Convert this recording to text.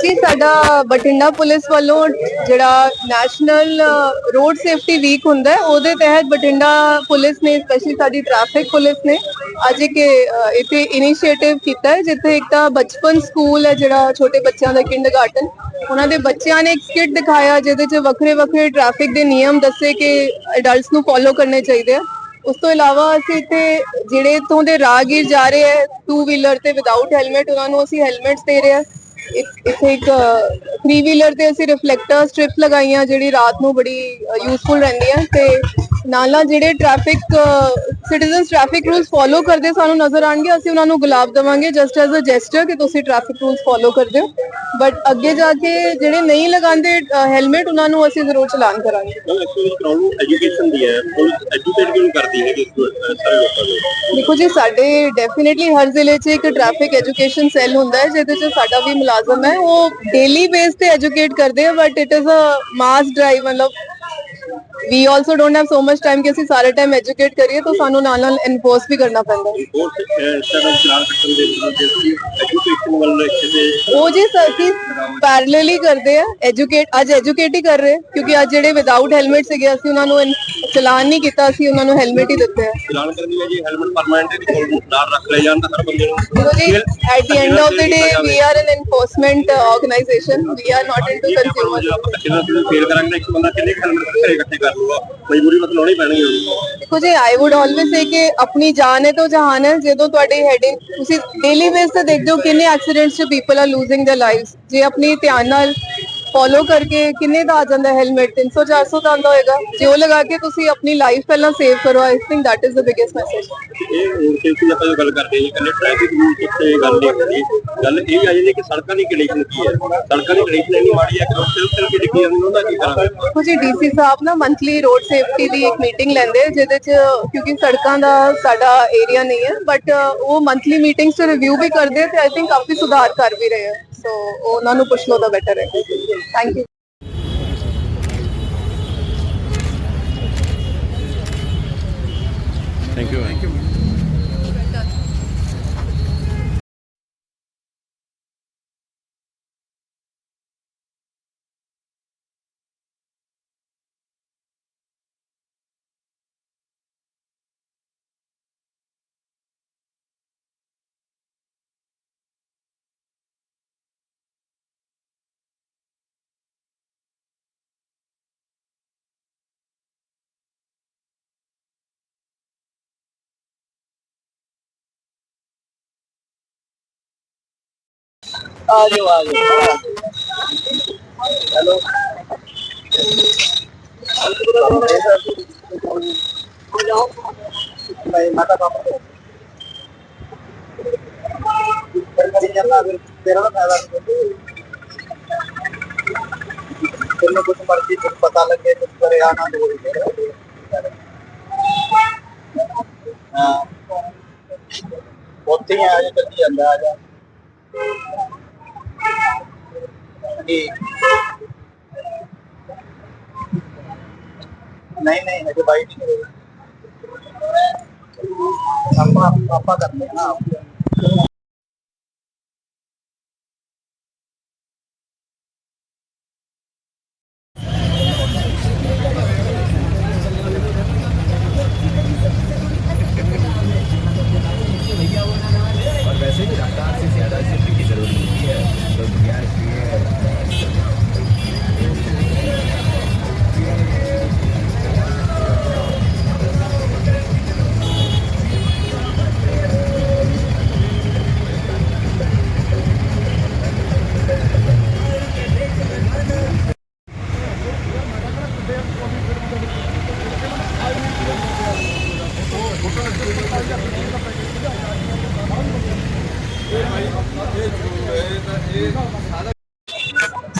ਜੀ ਸਾਡਾ ਬਠਿੰਡਾ ਪੁਲਿਸ ਵੱਲੋਂ ਜਿਹੜਾ ਨੈਸ਼ਨਲ ਰੋਡ ਸੇਫਟੀ ਵੀਕ ਹੁੰਦਾ ਹੈ, ਉਹਦੇ ਤਹਿਤ ਬਠਿੰਡਾ ਪੁਲਿਸ ਨੇ ਸਪੈਸ਼ਲੀ ਸਾਡੀ ਟ੍ਰੈਫਿਕ ਪੁਲਿਸ ਨੇ, ਅੱਜ ਇੱਕ ਇੱਥੇ ਇਨੀਸ਼ੀਏਟਿਵ ਕੀਤਾ ਹੈ, ਜਿੱਥੇ ਇੱਕ ਤਾਂ ਬਚਪਨ ਸਕੂਲ ਹੈ, ਜਿਹੜਾ ਛੋਟੇ ਬੱਚਿਆਂ ਦਾ ਕਿੰਡਰਗਾਰਟਨ ਉਹਨਾਂ ਦੇ ਬੱਚਿਆਂ ਨੇ ਇੱਕ ਸਕਿੱਟ ਦਿਖਾਇਆ, ਜਿਹਦੇ 'ਚ ਵੱਖਰੇ ਵੱਖਰੇ ਟ੍ਰੈਫਿਕ ਦੇ ਨਿਯਮ ਦੱਸੇ ਕਿ ਅਡਲਟਸ ਨੂੰ ਫੋਲੋ ਕਰਨੇ ਚਾਹੀਦੇ ਆ। ਉਸ ਤੋਂ ਇਲਾਵਾ ਅਸੀਂ ਇੱਥੇ ਜਿਹੜੇ ਇੱਥੋਂ ਦੇ ਰਾਹਗੀਰ ਜਾ ਰਹੇ ਹੈ ਟੂ ਵੀਲਰ ਤੇ ਵਿਦਆਊਟ ਹੈਲਮਟ ਉਹਨਾਂ ਨੂੰ ਅਸੀਂ ਹੈਲਮਟਸ ਦੇ ਰਹੇ ਹਾਂ। ਇੱਥੇ ਇੱਕ ਥ੍ਰੀ ਵੀਲਰ ਤੇ ਅਸੀਂ ਰਿਫਲੈਕਟਰ ਸਟ੍ਰਿਪ ਲਗਾਈਆਂ ਜਿਹੜੀ ਰਾਤ ਨੂੰ ਬੜੀ ਯੂਸਫੁਲ ਰਹਿੰਦੀਆਂ ਤੇ ਨਾਲ ਨਾਲ ਜਿਹੜੇ traffic citizens traffic rules follow ਕਰਦੇ ਸਾਨੂੰ ਨਜ਼ਰ ਆਣਗੇ ਅਸੀਂ ਉਹਨਾਂ ਨੂੰ ਗੁਲਾਬ ਦਵਾਂਗੇ ਜਸਟ ਐਜ਼ ਅ ਜੈਸਚਰ ਕਿ ਤੁਸੀਂ ਟ੍ਰੈਫਿਕ ਰੂਲਸ ਫੋਲੋ ਕਰਦੇ ਹੋ। ਬਟ ਅੱਗੇ ਜਾ ਕੇ ਜਿਹੜੇ ਨਹੀਂ ਲਗਾਉਂਦੇ ਹੈਲਮਟ ਉਹਨਾਂ ਨੂੰ ਅਸੀਂ ਜ਼ਰੂਰ ਚਲਾਨ ਕਰਾਂਗੇ। ਐਜੂਕੇਸ਼ਨ ਦੀ ਹੈ। ਪੁਲਿਸ ਐਜੂਕੇਟ ਕਿਉਂ ਕਰਦੀ ਹੈ ਸਾਰੇ ਲੋਕਾਂ ਨੂੰ? ਦੇਖੋ ਜੀ ਸਾਡੇ ਡੈਫੀਨਿਟਲੀ ਹਰ ਜ਼ਿਲ੍ਹੇ 'ਚ ਇੱਕ ਟ੍ਰੈਫਿਕ ਐਜੂਕੇਸ਼ਨ ਸੈੱਲ ਹੁੰਦਾ ਹੈ ਜਿਹਦੇ 'ਚ ਸਾਡਾ ਵੀ ਮੁਲਾਜ਼ਮ ਹੈ। ਉਹ ਡੇਲੀ ਬੇਸ ਤੇ ਐਜੂਕੇਟ ਕਰਦੇ ਆ but it is a mass drive ਮਤਲਬ we also don't have so much time ਕਿ ਅਸੀਂ ਸਾਰੇ ਟਾਈਮ ਐਜੂਕੇਟ ਕਰੀਏ ਤਾਂ ਸਾਨੂੰ ਨਾਲ ਨਾਲ ਐਨਫੋਰਸ ਵੀ ਕਰਨਾ ਪੈਂਦਾ ਹੈ। ਹੋਰ ਸਟੈਪ ਚਲਾਨ ਕੱਟਣ ਦੇ ਜਿਸ ਐਜੂਕੇਸ਼ਨ ਵੱਲ ਕਿਤੇ ਉਹ ਜੀ ਸਾਥੀ ਪੈਰਲਲੀ ਕਰਦੇ ਆ। ਐਜੂਕੇਟ ਅੱਜ ਐਜੂਕੇਟ ਹੀ ਕਰ ਰਹੇ ਕਿਉਂਕਿ ਅੱਜ ਜਿਹੜੇ ਵਿਦਆਊਟ ਹੈਲਮਟ ਸੀਗੇ ਅਸੀਂ ਉਹਨਾਂ ਨੂੰ ਚਲਾਨ ਨਹੀਂ ਕੀਤਾ ਅਸੀਂ ਉਹਨਾਂ ਨੂੰ ਹੈਲਮਟ ਹੀ ਦਿੱਤੇ ਆ। ਚਲਾਨ ਕਰਨੀ ਹੈ ਜੀ ਹੈਲਮਟ ਪਰਮਾਨੈਂਟ ਦੀ ਕੋਲ ਨਾਲ ਰੱਖ ਲੈ ਜਾਣ ਤਾਂ ਹਰ ਬੰਦੇ ਨੂੰ। ਜੀ end of the day we are an enforcement uh, organization. We are not into consumer ਜੇ ਆਪਾਂ ਕਿੰਨਾ ਫੇਲ ਕਰਾਂਗੇ ਇੱਕ ਬੰਦਾ ਕਿੰਨੇ ਹੈਲਮਟ ਘਰੇ ਇਕੱਠੇ ਕਰ ਲੂਗਾ ਮਜਬੂਰੀ ਮਤਲਬ ਲਾਉਣੀ ਪੈਣੀ ਹੈ ਦੇਖੋ ਜੀ ਆਈ ਊਡ ਆਲਵੇਸ ਸੇ ਕਿ ਆਪਣੀ ਜਾਨ ਹੈ ਤਾਂ ਜਹਾਨ ਹੈ ਜਦੋਂ ਤੁਹਾਡੀ ਹੈਡਿੰਗ ਤੁਸੀਂ ਡੇਲੀ ਬੇਸ ਤੇ ਦੇਖਦੇ ਹੋ ਕਿੰਨੇ ਐਕਸੀਡੈਂਟਸ ਚ people are losing their lives ਜੇ ਆਪਣੀ ਧਿਆਨ ਨਾਲ ਫੋਲੋ ਕਰਕੇ ਕਿੰਨੇ ਦਾ ਆ ਜਾਂਦਾ ਹੈਲਮਟ 300 400 ਦਾ ਆਉਂਦਾ ਹੋਏਗਾ। ਜੇ ਉਹ ਲਗਾ ਕੇ ਤੁਸੀਂ ਆਪਣੀ ਲਾਈਫ ਪਹਿਲਾਂ ਸੇਵ ਕਰੋ I think that is the biggest message. ਇਹ ਸੇਫਟੀ ਆਪਾਂ ਜੋ ਗੱਲ ਕਰਦੇ ਹਾਂ ਕੱਲੇ ਟ੍ਰੈਫਿਕ ਰੂਲ ਉੱਤੇ ਗੱਲ ਨਹੀਂ ਹੁੰਦੀ। ਗੱਲ ਇਹ ਆ ਜਾਂਦੀ ਕਿ ਸੜਕਾਂ ਦੀ ਕੰਡੀਸ਼ਨ ਕੀ ਹੈ? ਸੜਕਾਂ ਦੀ ਕੰਡੀਸ਼ਨ ਇੰਨੀ ਮਾੜੀ ਹੈ ਕਿ ਲੋਕ ਸਿਰਫ ਸਿਰਫ ਡਿੱਗੀ ਜਾਂਦੇ ਉਹਦਾ ਕੀ ਕਰਾਂਗੇ ਜੀ ਡੀਸੀ ਸਾਹਿਬ ਨਾ ਮੰਥਲੀ ਰੋਡ ਸੇਫਟੀ ਦੀ ਇੱਕ ਮੀਟਿੰਗ ਲੈਂਦੇ ਜਿਹਦੇ ਚ ਕਿਉਂਕਿ ਸੜਕਾਂ ਦਾ ਸਾਡਾ ਏਰੀਆ ਨਹੀਂ ਹੈ ਬਟ ਉਹ ਮੰਥਲੀ ਮੀਟਿੰਗਸ ਚ ਰਿਵਿਊ ਵੀ ਕਰਦੇ ਤੇ ਆਈ ਥਿੰਕ ਕਾਫੀ ਸੁਧਾਰ ਕਰ ਵੀ ਰਹੇ ਆ। ਸੋ ਉਹਨਾਂ ਨੂੰ ਪੁੱਛ ਲਓ ਤਾਂ ਬੈਟਰ ਹੈ। Thank you thank you thank you Ayo, ayo. Halo. Kalau mata ਆ ਜਾ ਠੀਕ ਨਹੀਂ ਨਹੀਂ ਹਜੇ ਬਾਈਟ ਨਹੀਂ ਹੋਈ ਆਪਾਂ ਆਪਾਂ ਕਰਨੇ ਨਾ हे हे